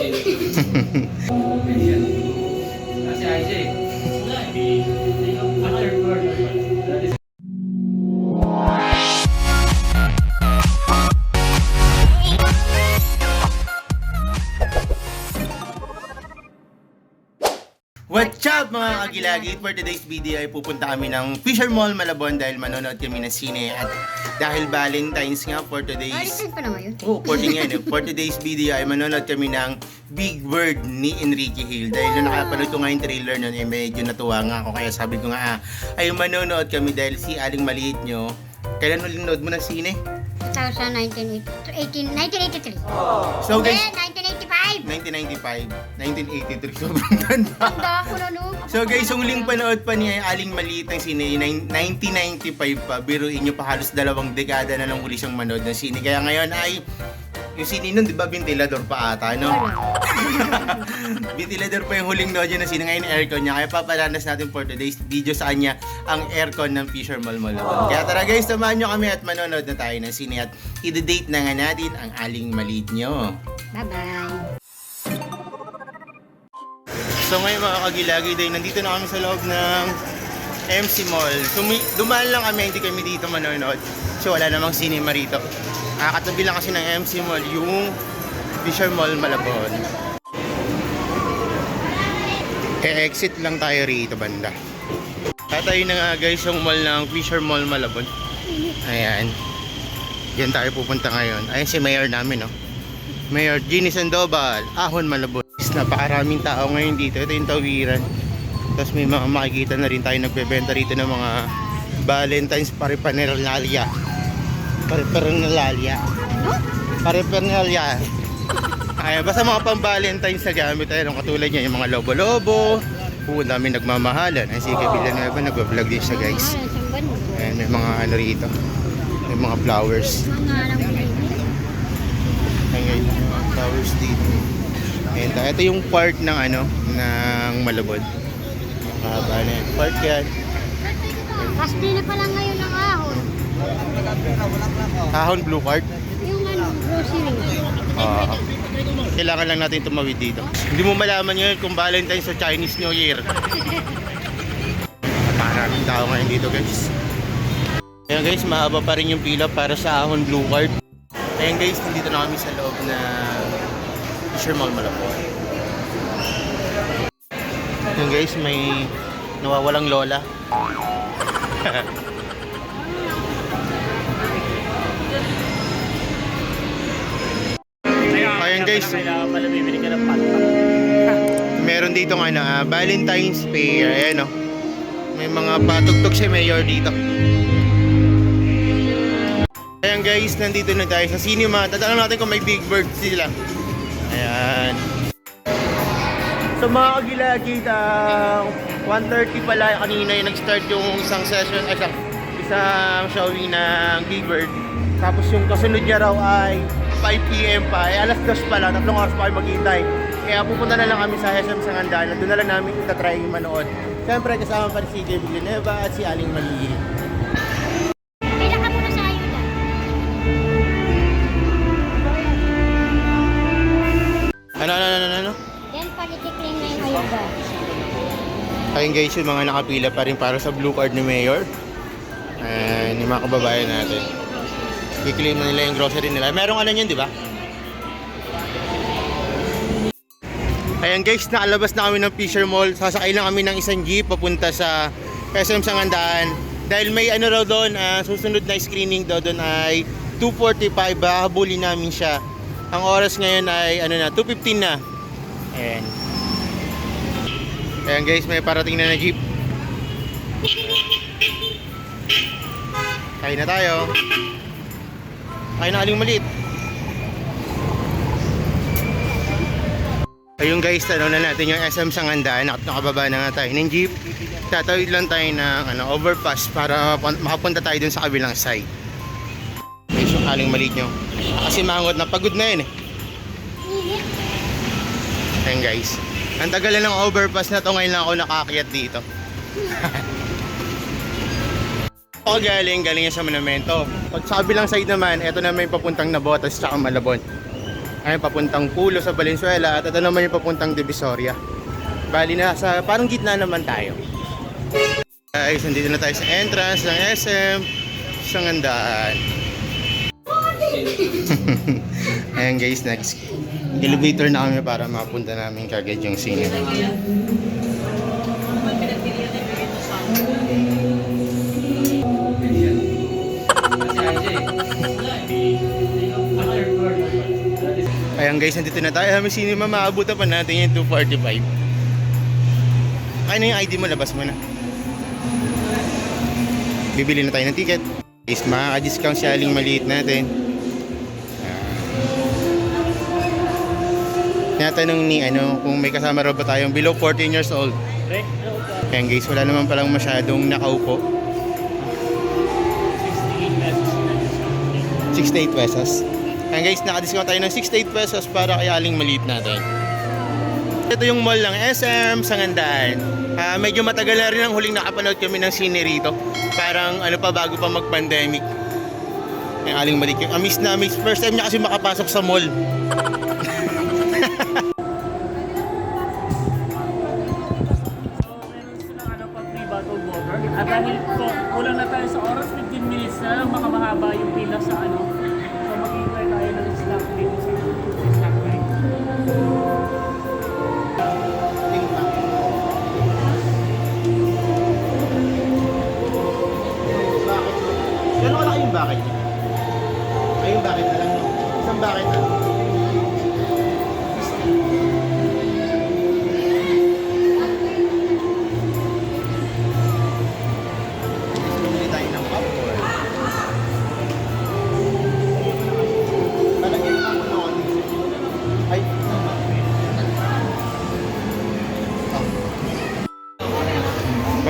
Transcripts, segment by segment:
Thank you. up mga kagilagid? For today's video ay pupunta kami ng Fisher Mall Malabon dahil manonood kami ng sine at dahil Valentine's nga for today's Valentine's pa naman yun. Oh, 14 nga yun. For today's video ay manonood kami ng Big Bird ni Enrique Hill. Dahil nung nakapanood ko nga yung trailer nun, eh medyo natuwa nga ako. Kaya sabi ko nga, ah, ay manonood kami dahil si Aling Maliit nyo. Kailan ulit nanood mo ng sine? 2018, 1983. So Hindi, guys, 1985. 1995, 1983, sobrang ganda. Tanda ako na no. So guys, yung huling panood pa niya ay Aling Maliit ng sine, nine- 1995 pa. Biruin nyo pa halos dalawang dekada na nang huli siyang manood ng sine. Kaya ngayon ay, yung sine nun, di ba, ventilador pa ata, no? ventilador pa yung huling nood niya ng sine. Ngayon, aircon niya. Kaya paparanas natin for today's video sa kanya ang aircon ng Fisher Mall Malabon. Kaya tara guys, samahan nyo kami at manonood na tayo ng sine at i-date na nga natin ang Aling Maliit nyo. Bye-bye. So ngayon mga kagilagi dahil nandito na kami sa loob ng MC Mall. Sumi- dumaan lang kami, hindi kami dito manonood. So wala namang cinema rito. Nakakatabi lang kasi ng MC Mall yung Fisher Mall Malabon. E-exit lang tayo rito banda. Tatayo na nga guys yung mall ng Fisher Mall Malabon. Ayan. Diyan tayo pupunta ngayon. Ayan si Mayor namin, no? Mayor Ginny Sandoval, Ahon Malabon. Napakaraming tao ngayon dito. Ito yung tawiran. Tapos may mga makikita na rin tayo nagbebenta rito ng mga Valentine's Paripaneralalia. Paripaneralalia. No? Paripaneralalia. Ay, basta mga pang-Valentine's na gamit ayun, katulad niya yung mga lobo-lobo. Oo, dami nagmamahalan. Ay, si Villanueva nagbablog din siya guys. Ah. Ayan, may mga ano rito. May mga flowers. Ayan guys, may mga flowers dito. Ta- ito yung part ng ano, ng Malabon. Mahaba na yan. Part yan. Day na pala ngayon ng ahon. Kahon blue card. Yung ano, grocery. Ah. kailangan lang natin tumawid dito. Hindi mo malaman yun kung Valentine's sa Chinese New Year. Maraming tao ngayon dito guys. Ayan guys, mahaba pa rin yung pila para sa Ahon Blue Card. Ayan guys, nandito na kami sa loob na Fisher Mall Malabon. Ayan guys, may nawawalang lola. Ayan guys, pala bibili ka ng meron dito ng ano, ah, Valentine's Fair. Ayan o. May mga patugtog si Mayor dito. Ayan guys, nandito na tayo sa cinema. Tatanong natin kung may Big Bird sila. Ayan. So mga kagilagid, ah, 1.30 pala kanina yung nag-start yung isang session, ay isang, isang showing ng Big Bird. Tapos yung kasunod niya raw ay 5pm pa, ay alas 2 pala, tatlong oras pa kayo maghintay. Kaya pupunta na lang kami sa SM Sangandalan, doon na lang namin itatry yung manood. Siyempre kasama pa si J. Villanueva at si Aling Maliit. Ayun guys, yung mga nakapila pa rin para sa blue card ni Mayor. Ayan, yung mga kababayan natin. I-claim na nila yung grocery nila. Merong ano yun, di ba? Ayan guys, nakalabas na kami ng Fisher Mall. Sasakay lang kami ng isang jeep papunta sa SM Sangandaan. Dahil may ano raw doon, ah, susunod na screening daw doon ay 2.45. Bahabulin namin siya. Ang oras ngayon ay ano na, 2.15 na. Ayan. Ayan guys, may parating na na jeep. Kain na tayo. Kain na aling maliit. Ayun guys, ano na natin yung SM Sangandaan. Nak- Nakababa na nga tayo ng jeep. Tatawid lang tayo ng ano, overpass para pun- makapunta tayo dun sa kabilang side. Guys, yung aling maliit nyo. Kasi mangot na pagod na yun eh. Ayan guys. Ang tagal na ng overpass na to ngayon lang ako nakaakyat dito. ako galing, galing yan sa monumento. Pag sa kabilang side naman, eto na may papuntang Nabotas tsaka Malabon. Ayun, papuntang Pulo sa Valenzuela at ito naman yung papuntang Divisoria. Bali na sa parang gitna naman tayo. Guys, nandito na tayo sa entrance ng SM Ngandaan. Ayan guys, next elevator na kami para mapunta namin kagad yung scene. Ayan guys, nandito na tayo. May cinema, maabutan pa natin yung 245. Kaya yung ID mo, labas mo na. Bibili na tayo ng ticket. Guys, makaka-discount si Aling maliit natin. Tinatanong ni ano, kung may kasama raw ba tayong below 14 years old. Rek, ka? Ayan guys, wala naman palang masyadong nakaupo. 68 pesos. 68 pesos. Ayan guys, naka-discount tayo ng 68 pesos para kay Aling maliit natin. Ito yung mall ng SM sa Ngandaan. Ah, medyo matagal na rin ang huling nakapanood kami ng sine rito. Parang ano pa bago pa mag-pandemic. Yung Aling maliit. Amiss na amiss. First time niya kasi makapasok sa mall. Dahil po, kulang na tayo sa oras, 15 minutes na lang, makamahaba yung pila sa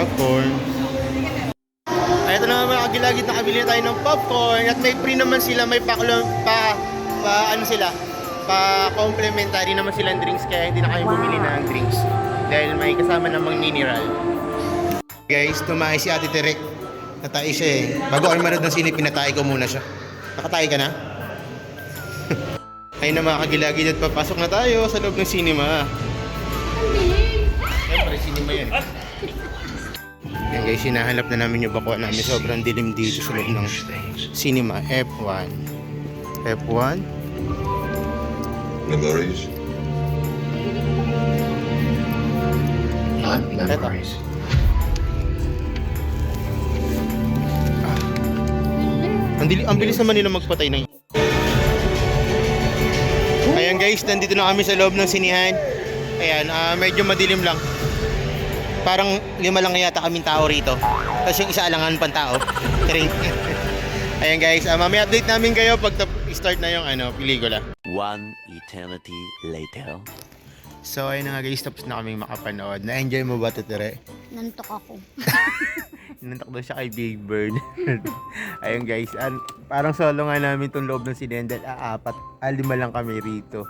popcorn. Ay, ito na mga nakabili na tayo ng popcorn at may free naman sila, may paklo, pa, pa, ano sila, pa complimentary naman silang drinks kaya hindi na kayo bumili ng drinks dahil may kasama namang mineral. Guys, tumahay si Ate Terek. Natay siya eh. Bago ako manood ng sine, pinatay ko muna siya. Nakatay ka na? Ayun na mga kagilagid at papasok na tayo sa loob ng cinema. Siyempre, cinema yan. Yan guys, hinahanap na namin yung bakwa namin. Sobrang dilim dito sa loob ng cinema. F1. F1. Memories. Not memories. Ang, dili, ang bilis naman nila magpatay ng Ayan guys, nandito na kami sa loob ng sinihan. Ayan, ah, medyo madilim lang. Parang lima lang yata kaming tao rito. Tapos yung isa alangan pang tao. Tring. Ayan guys, uh, mamaya update namin kayo pag tap- start na yung ano, pelikula. One eternity later. So ayun na nga guys, tapos na kaming makapanood. Na-enjoy mo ba ito, Tere? Nantok ako. Nantak daw siya kay Big Bird. Ayun guys, an, parang solo nga namin itong loob ng sinendal. Ah, apat, ah, lima lang kami rito.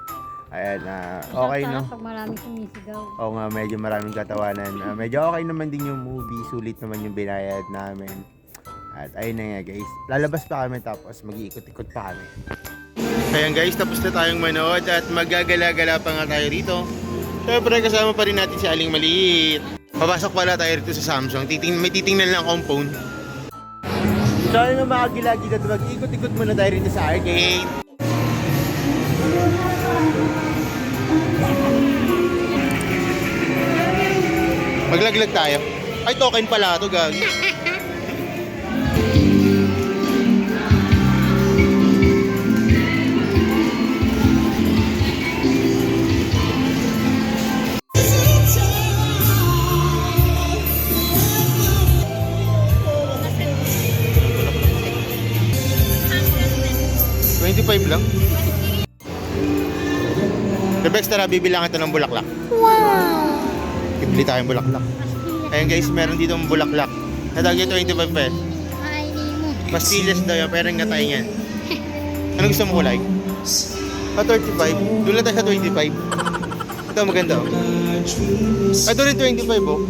Ayan, ah, okay no? Pag marami sumisigaw. Oo nga, medyo maraming katawanan. Ah, medyo okay naman din yung movie. Sulit naman yung binayad namin. At ayun na nga guys. Lalabas pa kami tapos mag-iikot-ikot pa kami. Ayan guys, tapos na tayong manood at magagala-gala pa nga tayo rito. Siyempre kasama pa rin natin si Aling Maliit. Papasok pala tayo rito sa Samsung. Titing, may titingnan lang akong phone. So nga mga gilagi at mag-ikot-ikot muna tayo rito sa arcade. Maglaglag tayo. Ay, token pala to, gagi. Twenty-five lang. Rebex, tara, bibilang ito ng bulaklak. Wow! Bibili tayong bulaklak. Ayan guys, meron dito ng bulaklak. Natagay 25 pesos. Pastillas daw yan, pero nga tayo yan. Ano gusto mo kulay? Ah, 35. Doon lang tayo sa 25. Ito maganda oh. Ah, doon rin 25 oh.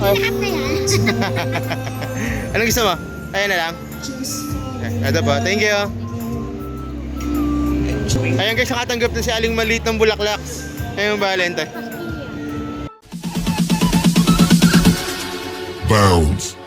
Ano lahat na yan? Ano gusto mo? Ayan na lang. Ito po, thank you. Ayan guys, nakatanggap na si Aling Maliit ng Bulaklak. Ayun, Valentine. Bounds.